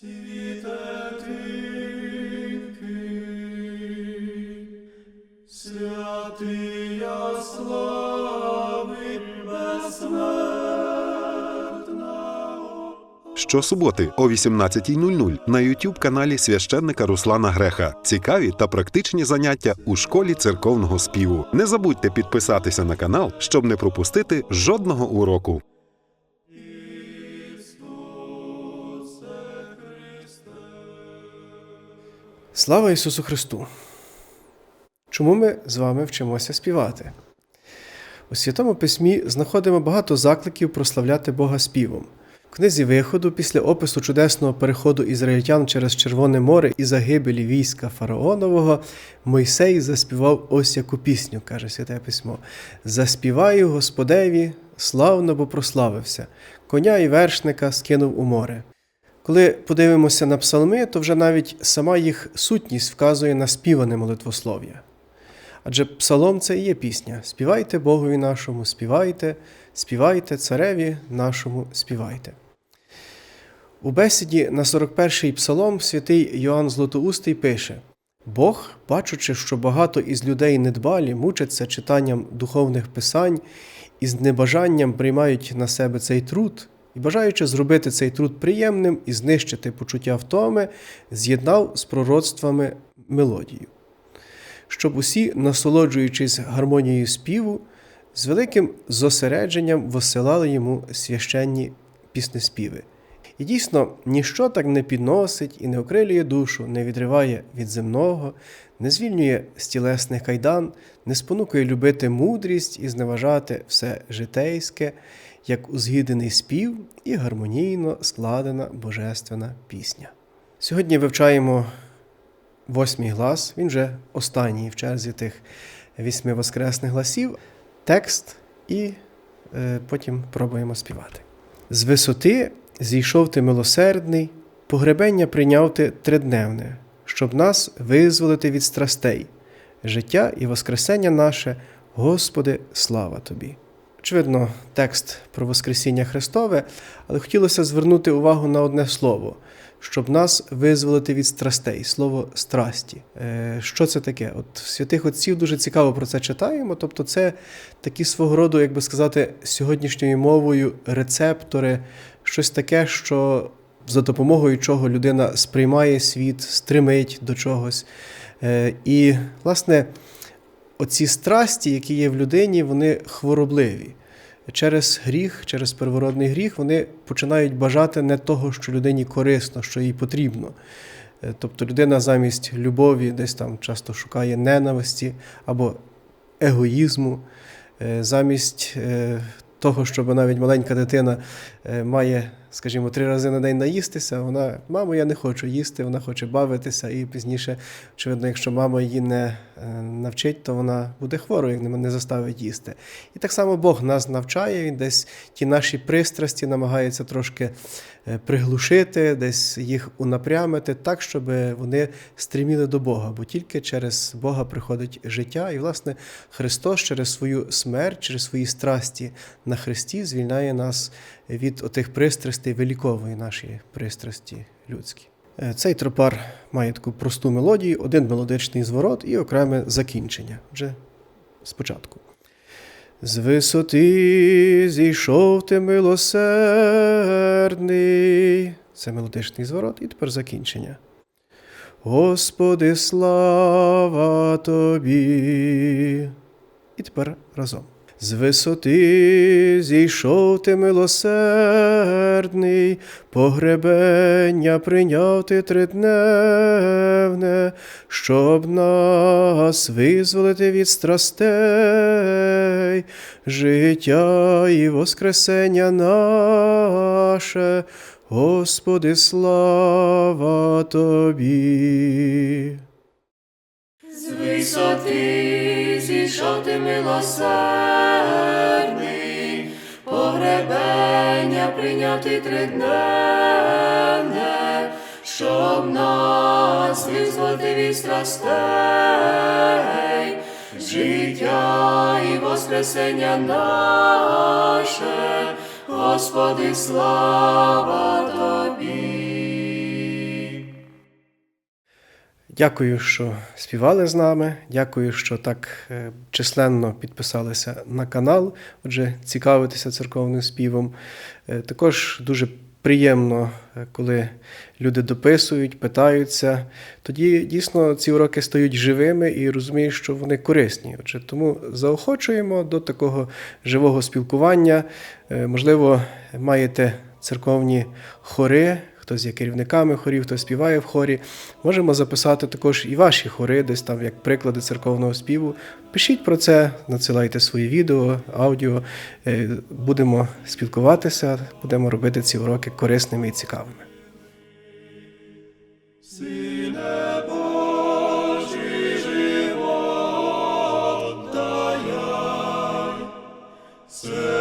Світе тихий, святия слави безсмертного. Щосуботи о 18.00 на youtube каналі священника Руслана Греха. Цікаві та практичні заняття у школі церковного співу. Не забудьте підписатися на канал, щоб не пропустити жодного уроку. Слава Ісусу Христу! Чому ми з вами вчимося співати? У Святому Письмі знаходимо багато закликів прославляти Бога співом. В книзі виходу, після опису чудесного переходу ізраїльтян через Червоне море і загибелі війська фараонового, Мойсей заспівав ось яку пісню, каже Святе Письмо: Заспіваю Господеві, славно, бо прославився, коня і вершника скинув у море. Коли подивимося на псалми, то вже навіть сама їх сутність вказує на співане молитвослов'я. Адже псалом це і є пісня. Співайте Богові нашому, співайте, співайте цареві нашому, співайте. У бесіді на 41-й псалом святий Йоанн Златоустий пише: Бог, бачучи, що багато із людей недбалі мучаться читанням духовних писань і з небажанням приймають на себе цей труд, і бажаючи зробити цей труд приємним і знищити почуття втоми, з'єднав з пророцтвами мелодію. Щоб усі, насолоджуючись гармонією співу, з великим зосередженням висилали йому священні піснеспіви. І дійсно, ніщо так не підносить і не окрилює душу, не відриває від земного, не звільнює з тілесних кайдан, не спонукує любити мудрість і зневажати все житейське, як узгідений спів і гармонійно складена божественна пісня. Сьогодні вивчаємо восьмий глас, він вже останній в черзі тих вісьми воскресних гласів, текст, і е, потім пробуємо співати. З висоти зійшов ти милосердний, погребення прийняв ти тридневне, щоб нас визволити від страстей, життя і воскресення наше, Господи, слава Тобі. Очевидно, текст про Воскресіння Христове, але хотілося звернути увагу на одне слово, щоб нас визволити від страстей, слово страсті. Е, Що це таке? От святих отців дуже цікаво про це читаємо. Тобто, це такі свого роду, як би сказати, сьогоднішньою мовою рецептори, щось таке, що за допомогою чого людина сприймає світ, стримить до чогось. Е, І, власне, оці страсті, які є в людині, вони хворобливі. Через гріх, через первородний гріх, вони починають бажати не того, що людині корисно, що їй потрібно. Е, Тобто людина замість любові десь там часто шукає ненависті або егоїзму, Е, замість е, того, щоб навіть маленька дитина має, скажімо, три рази на день наїстися, вона, мамо, я не хочу їсти, вона хоче бавитися, і пізніше, очевидно, якщо мама її не е, навчить, то вона буде хворою, як не заставить їсти. І так само Бог нас навчає, він десь ті наші пристрасті намагається трошки е, приглушити, десь їх унапрямити так, щоб вони стріміли до Бога, бо тільки через Бога приходить життя. І, власне, Христос через свою смерть, через свої страсті на Христі звільняє нас від отих пристрастей, виліковує наші пристрасті людські. Е, Цей тропар має таку просту мелодію, один мелодичний зворот і окреме закінчення. Вже спочатку. З висоти зійшов ти милосердний. Це мелодичний зворот, і тепер закінчення. Господи, слава тобі. І тепер разом. З висоти зійшов ти милосердний, погребення прийняв ти тридневне, щоб нас визволити від страстей, життя і воскресення наше, Господи, слава тобі. Висоти зійшов ти милосердний, погребення прийняти тридневне, щоб нас визволити від страстей, життя і воскресення наше, Господи, слава Тобі. Дякую, що співали з нами. Дякую, що так е, численно підписалися на канал. Отже, цікавитеся церковним співом. Е, Також дуже приємно, е, коли люди дописують, питаються. Тоді дійсно ці уроки стають живими і розумієш, що вони корисні. Отже, тому заохочуємо до такого живого спілкування. Можливо, маєте церковні хори хтось є керівниками хорів, хто співає в хорі. Можемо записати також і ваші хори, десь там як приклади церковного співу. Пишіть про це, надсилайте свої відео, аудіо. Е, будемо спілкуватися, будемо робити ці уроки корисними і цікавими. Say.